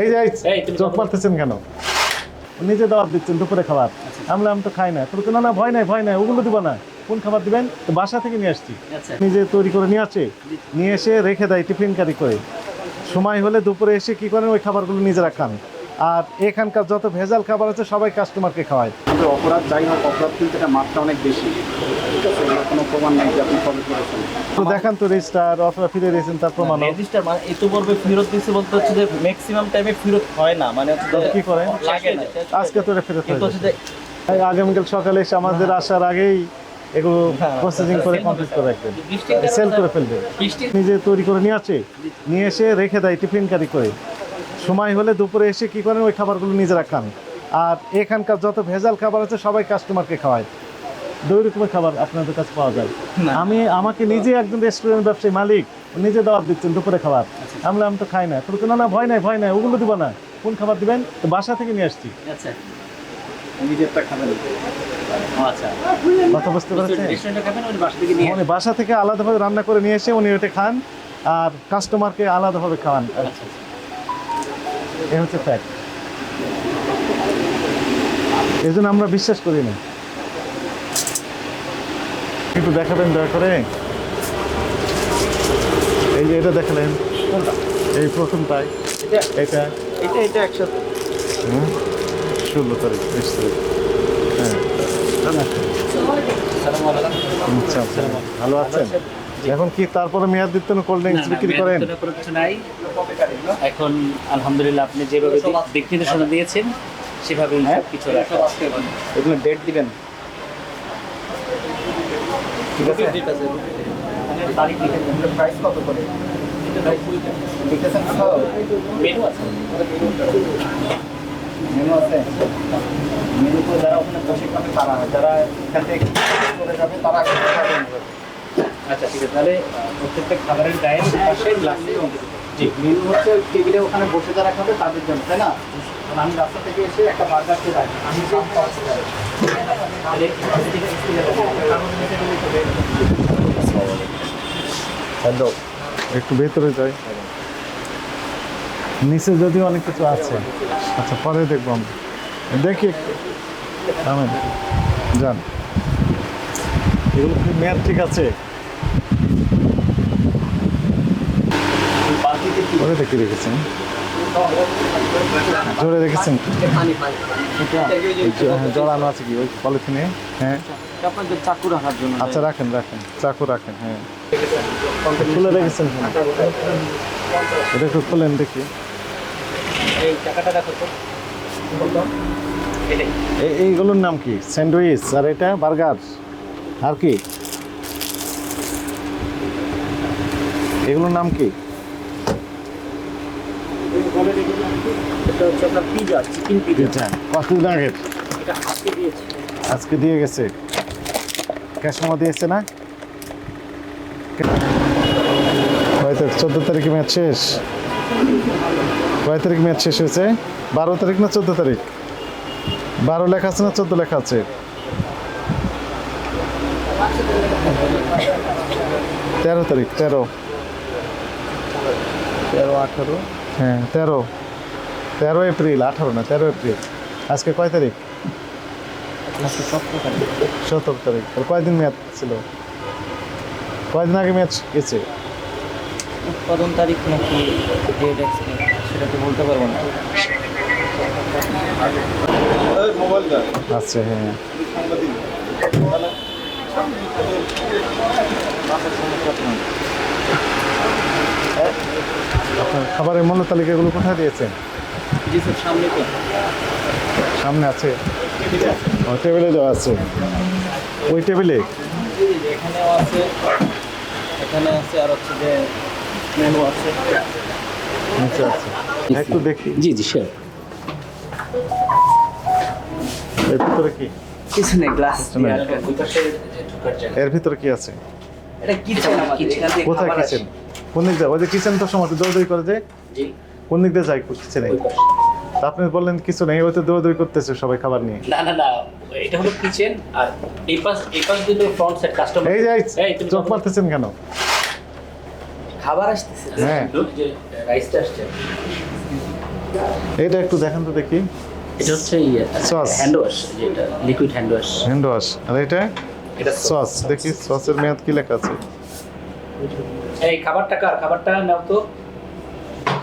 এই যে এই, চোখ মারতেছেন কেন? নিজে দাওয়াত দিচ্ছেন দুপুরে খাবার। আমি আমি তো খাই না। তোর না না ভয় নাই ভয় নাই ওগুলো দিব না। কোন খাবার দিবেন? তো বাসা থেকে নিয়ে আসছি। আচ্ছা। নিজে তৈরি করে নিয়ে আসে। নিয়ে এসে রেখে দেয় টিফিন কারি করে। সময় হলে দুপুরে এসে কি করেন? ওই খাবারগুলো নিজেরা খান। আর এখানকার যত ভেজাল খাবার আছে সবাই কাস্টমারকে খাওয়ায়। আমাদের অপরাধ যাই হোক অপরাধ কিন্তু এটা মাত্রা অনেক বেশি। ঠিক আছে কোনো প্রমাণ নেই যে আপনি কবে করেছেন। তো দেখান তো রেজিস্টার অথবা ফিরে দিয়েছেন তার প্রমাণ। রেজিস্টার মানে এত পর্বে ফেরত দিচ্ছে বলতে হচ্ছে যে ম্যাক্সিমাম টাইমে ফেরত হয় না মানে কি করেন আজকে তো ফেরত কিন্তু হয়ে আগামীকাল সকালে এসে আমাদের আসার আগেই এগুলো হ্যাঁ, প্রসেসিং করে কমপ্লিট করে রাখবেন। সেল করে ফেলবে। নিজে তৈরি করে নিয়ে আসে। নিয়ে এসে রেখে দেয় টিফিন কারি করে। সময় হলে দুপুরে এসে কি করেন? ওই খাবারগুলো নিজেরা খান। আর এখানকার যত ভেজাল খাবার আছে সবাই কাস্টমারকে খাওয়ায়। দুই রকমের খাবার আপনাদের কাছে পাওয়া যায়। আমি আমাকে নিজে একজন রেস্টুরেন্ট ব্যবসায়ী মালিক নিজে দাওয়াত দিচ্ছেন দুপুরে খাবার। আমি আমি তো খাই না। তো না না ভয় নাই ভয় নাই ওগুলো দিব না। কোন খাবার দিবেন? তো বাসা থেকে নিয়ে আসছি। আচ্ছা। আচ্ছা। কথা বুঝতে পারছেন? বাসা থেকে বাসা থেকে আলাদাভাবে রান্না করে নিয়ে এসে উনি ওটা খান। আর কাস্টমারকে আলাদাভাবে খাওয়ান। আচ্ছা। এ হচ্ছে ফ্যাক্ট এই জন্য আমরা বিশ্বাস করি না। একটু দেখাবেন দয়া করে। এই যে এটা দেখালেন এই প্রথমটাই এটা এটা। এটা এটা একসাথে। হুম, ষোলো তারিখ বিশ তারিখ। হ্যাঁ। আচ্ছা ভালো আছেন। এখন কি তারপরে মেয়াদ দিতে কোল্ড ড্রিঙ্কস বিক্রি করেন? কোনো কিছু নাই। এখন আলহামদুলিল্লাহ আপনি যেভাবে দিক- নির্দেশনা দিয়েছেন সেভাবেই সব কিছু রাখা। এগুলো ডেট দিবেন? ঠিক আছে। তারিখ লিখে প্রাইস কত করে? মেনু আছে। মেনু আছে। মেনু তো যারা ওখানে বসে খাবে তারা যারা এখান থেকে যাবে তারা আচ্ছা ঠিক আছে। তাহলে প্রত্যেকটা খাবারের গায়ে পাশে গ্লাসে জি। মেনু হচ্ছে টেবিলে ওখানে বসে যারা খাবে তাদের জন্য তাই না? আমি রাস্তা থেকে এসে একটা বার্গার খেয়ে রাখি। আমি যে হ্যালো একটু ভেতরে যাই। নিচে যদিও অনেক কিছু আছে। আচ্ছা পরে দেখব আমরা দেখি একটু। যান। এগুলো কি মেয়াদ ঠিক আছে? বালতিতে কি পরে দেখে রেখেছেন জোরে রেখেছেন হ্যাঁ, জড়ানো আছে কি ওই পলিথিনে? হ্যাঁ। চাকু রাখার জন্য আচ্ছা রাখেন রাখেন। চাকু রাখেন হ্যাঁ। খুলে রেখেছেন? এটা একটু খুলেন দেখি। এইগুলোর নাম কি? স্যান্ডউইচ আর এটা বার্গার? আর কি? এগুলোর নাম কি এটা হচ্ছে আপনার পিজা চিকেন পিজা পিঠা কতদিন আগের এটা আজকে দিয়েছে। আজকে দিয়ে গেছে? ক্যাশ জমা দিয়েছে না? কয় তারিখ? চোদ্দ তারিখে ম্যাচ শেষ? কয় তারিখ ম্যাচ শেষ হয়েছে? বারো তারিখ না চোদ্দ তারিখ? বারো লেখা আছে না চোদ্দ লেখা আছে? তেরো তারিখ তেরো। তেরো আঠারো। হ্যাঁ তেরো। তেরো এপ্রিল আঠারো না তেরো এপ্রিল। আজকে কয় তারিখ? সতেরো তারিখ। আর কয়দিন ম্যাচ ছিল? কয়দিন আগে ম্যাচ গেছে? উৎপাদন তারিখ নাকি ডেট সেটা তো বলতে পারব না। আচ্ছা হ্যাঁ। আপনার খাবারের মূল্য তালিকাগুলো কোথায় দিয়েছেন? জি স্যার সামনে তো। সামনে আছে। টেবিলে দেওয়া আছে। ওই টেবিলে এখানেও আছে। এখানে আছে আর হচ্ছে যে মেনু আছে। নিচে আছে একটু দেখি। জি জি স্যার এর ভিতরে কি? কিছু নেই গ্লাস এর ভিতরে কি আছে? এটা কিচেন কিচেন কোথায় কিচেন কোন দিক ওই যে কিচেন তো সময় দৌড়দৌড়ি করে যে? জি। কোন দিক দিয়ে ওই পাশে। তা আপনি বললেন কিছু নেই ওই তো দৌড়দৌড়ি করতেছে সবাই খাবার নিয়ে। না না না এটা হলো কিচেন আর এই পাশ এই পাশ দিলে ফ্রন্ট সাইড কাস্টমার এই যে এই এই তুমি চোখ মারতেছেন কেন? খাবার আসতেছে হ্যাঁ। যে রাইসটা আসছে। এটা একটু দেখান তো দেখি। এটা হচ্ছে ইয়ে Sauce. হ্যান্ড ওয়াশ যেটা liquid hand wash hand wash আর এটা? এটা সস দেখি সসের মেয়াদ কি লেখা আছে? এই খাবারটা কার? খাবারটা নাও তো।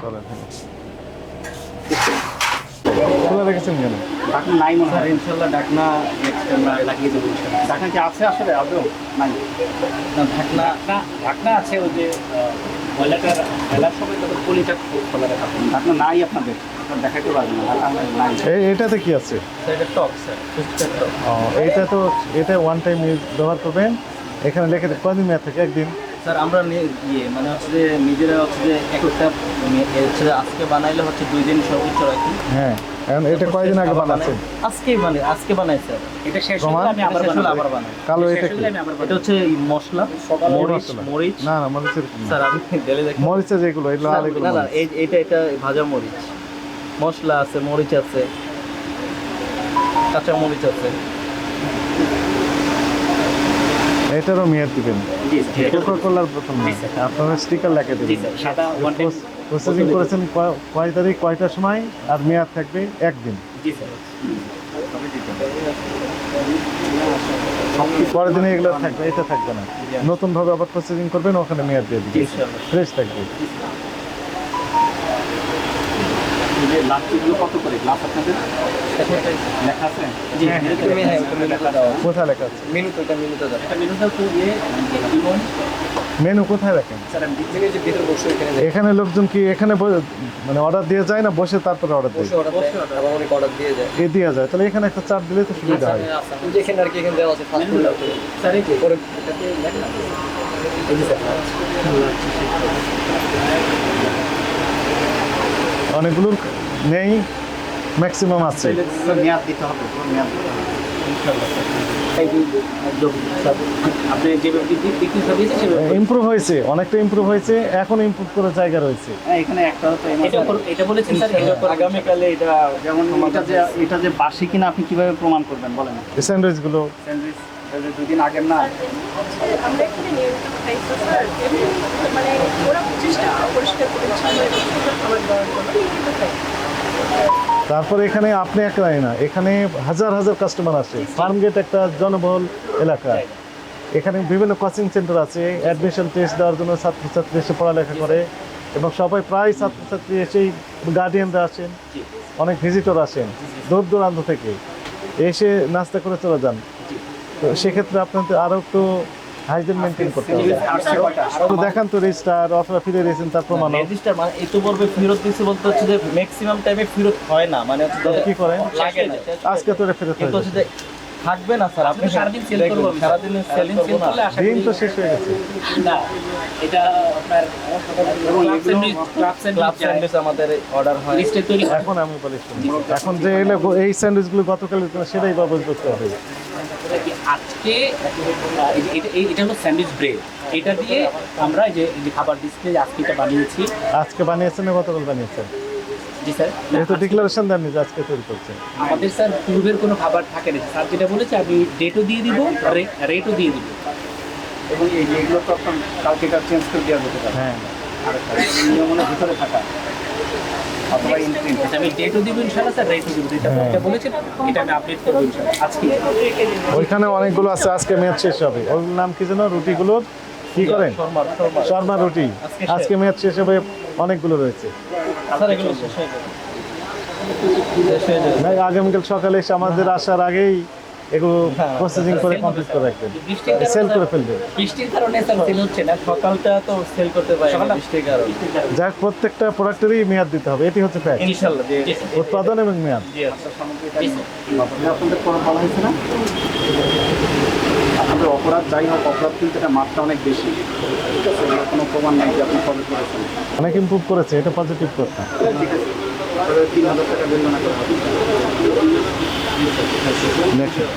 চলেন। খোলা রেখেছেন কেন? ঢাকনা নাই মনে হয়। ইনশাল্লাহ ডাকনা নেক্সট লাগিয়ে দেবো। ঢাকনা কি আছে আসলে? আদৌ? নাই। না, ঢাকনা আছে ওই যে ময়লাটার ফেলার সময় তখন পলিটা খোলা রাখা ঢাকনা নাই আপনাদের? পারবেন না। নাই এটাতে কি আছে? এটা স্যার ও এইটা তো এটা ওয়ান টাইম ইউজ ব্যবহার করবেন। এখানে লেখে দেয়, কদিন মেয়াদ থাকে একদিন। স্যার আমরা ইয়ে মানে হচ্ছে যে নিজেরা হচ্ছে যে এক একটা হচ্ছে যে আজকে বানাইলে হচ্ছে দুই দিন সর্বোচ্চ রাখি। হ্যাঁ এখন এটা কয়দিন আগে বানাচ্ছেন আজকেই মানে আজকে বানাই স্যার। এটা শেষ হলে আমি আবার শেষ হলে আবার বানাই কালো এটা কি? হলে আমি আবার এটা হচ্ছে মশলা মরিচ মরিচ। না না মরিচের স্যার আমি ঢেলে দেখি। মরিচের যেগুলো এগুলো লাল এগুলো না না এই এটা এটা ভাজা মরিচ। মশলা আছে মরিচ আছে কাঁচা মরিচ আছে। এটারও মেয়াদ দিবেন। কোলার প্রথম। আপনারা স্টিকার লাগিয়ে দেবেন। সাদা প্রসেসিং করেছেন কয়- তারিখ কয়টার সময়? আর মেয়াদ থাকবে একদিন। জি স্যার। পরের দিনে এগুলো থাকবে এটা থাকবে না। নতুন ভাবে আবার প্রসেসিং করবেন ওখানে মেয়াদ দিয়ে দিবেন। ফ্রেশ থাকবে। যে লাচ্ছিগুলো কত করে? গ্লাস আপনাদের? লেখা আছে? জি হ্যাঁ, হ্যাঁ তুমি লেখা দাও। কোথায় লেখা আছে? মেনু এটা মেনুতে দাও। একটা মেনু তো ইয়ে মেনু কোথায় রাখেন? স্যার আমি দিচ্ছি যে ভিতরে বসে এখানে এখানে লোকজন কি এখানে মানে অর্ডার দিয়ে যায় না? বসে তারপরে অর্ডার দেয়? অর্ডার দেয়। অর্ডার দিয়ে যায়। এ যায়। তাহলে এখানে একটা চাপ দিলে তো সুবিধা হয়। যেখানে আর কি এখানে দেওয়া আছে ফাস্ট ফুড স্যার এই যে এটাতে নেই ম্যাক্সিমাম আছে। মেয়াদ দিতে হবে মেয়াদ দিতে হবে। ইমপ্রুভ হয়েছে অনেকটা ইমপ্রুভ হয়েছে এখন ইমপ্রুভ করার জায়গা রয়েছে। হ্যাঁ এখানে একটা তো এটা এটা বলেছেন স্যার আগামীকালে এটা যেমন এটা যে এটা যে বাসি কিনা আপনি কীভাবে প্রমাণ করবেন বলেন? এই স্যান্ডউইচগুলো। স্যান্ডউইচ এটা দুদিন আগের না? আমরা এখানে নিয়মিত খাইছি স্যার মানে ওরা চেষ্টা পরিষ্কার পরিচ্ছন্ন খাবার দেওয়ার জন্য নিয়মিত খাই। তারপরে এখানে আপনি একলাই না এখানে হাজার হাজার কাস্টমার আসে। ফার্মগেট একটা জনবহুল এলাকা। এখানে বিভিন্ন কোচিং সেন্টার আছে অ্যাডমিশন টেস্ট দেওয়ার জন্য ছাত্রছাত্রী এসে পড়ালেখা করে এবং সবাই প্রায় ছাত্রছাত্রী এসেই গার্ডিয়ানরা আসেন, অনেক ভিজিটর আসেন দূর দূরান্ত থেকে। এসে নাস্তা করে চলে যান। তো সেক্ষেত্রে আপনাদের আরও একটু হাইজিন মেনটেন করতে হবে। তো দেখান তো রেজিস্টার অথবা ফিরে দিয়েছেন তার প্রমাণ। রেজিস্টার মানে এত পর্বে ফেরত দিয়েছে বলতে হচ্ছে যে ম্যাক্সিমাম টাইমে ফেরত হয় না মানে কি করে আজকে তো ফেরত হয়ে থাকবে না স্যার। আপনি সারাদিন দেখুন, করব সারাদিন সেলিং সেল করলে আশা দিন তো শেষ হয়ে গেছে। না এটা আপনার ক্লাব স্যান্ডউইচ আমাদের অর্ডার হয়। লিস্টে তৈরি এখন আমি বলি এখন যে এলে এই স্যান্ডউইচগুলো গতকাল সেটাই করতে হবে। আজকে? এটা হলো স্যান্ডউইচ ব্রেড এটা দিয়ে আমরা যে যে খাবার ডিসপ্লে আজকে এটা বানিয়েছি। আজকে বানিয়েছেন না গতকাল বানিয়েছেন? জি স্যার। যেহেতু ডিক্লারেশন দেননি যে আজকে তৈরি করছেন আমাদের স্যার পূর্বের কোনো খাবার থাকে না। স্যার যেটা বলেছে আমি ডেটও দিয়ে দিব রেটও দিয়ে দিব। এবং এই যেগুলো তো আপনার কালকে চেঞ্জ করে দেওয়া যেতে পারে। হ্যাঁ। আর একটা নিয়মনের ভিতরে থাকা। অথবা ইনপ্রিন্ট আচ্ছা, আমি ডেটও দিব স্যার রেটও দিব। যেটা। যেটা বলেছেন এটা আমি আপডেট করব আজকে। ওইখানে অনেকগুলো আছে আজকে মেয়াদ শেষ হবে। ওর নাম কি যেন? রুটিগুলোর? কি করেন? শর্মা রুটি। আজকে মেয়াদ শেষ হবে অনেকগুলো রয়েছে। আগামীকাল সকালে এসে আমাদের আসার আগেই এগুলো প্রসেসিং করে কমপ্লিট করে রাখবেন। সেল করে স্যার- ফেলবেন। বৃষ্টির কারণে সেল হচ্ছে না সকালটা তো সেল করতে পারি না বৃষ্টির কারণে। যাক প্রত্যেকটা প্রোডাক্টেরই মেয়াদ দিতে হবে। এটি হচ্ছে ফ্যাক্ট। উৎপাদন এবং মেয়াদ। জি আচ্ছা। জি, আপনাদের কোনো বলা হয়েছে না? আপনাদের অপরাধ যাই হোক অপরাধ কিন্তু এটা মাত্রা অনেক বেশি। ঠিক আছে? কোনো প্রমাণ নাই যে আপনি কবে করেছেন। অনেক ইম্প্রুভ করেছে এটা পজিটিভ কথা। ঠিক আছে। তিন হাজার টাকা করতে হবে নেক্সট।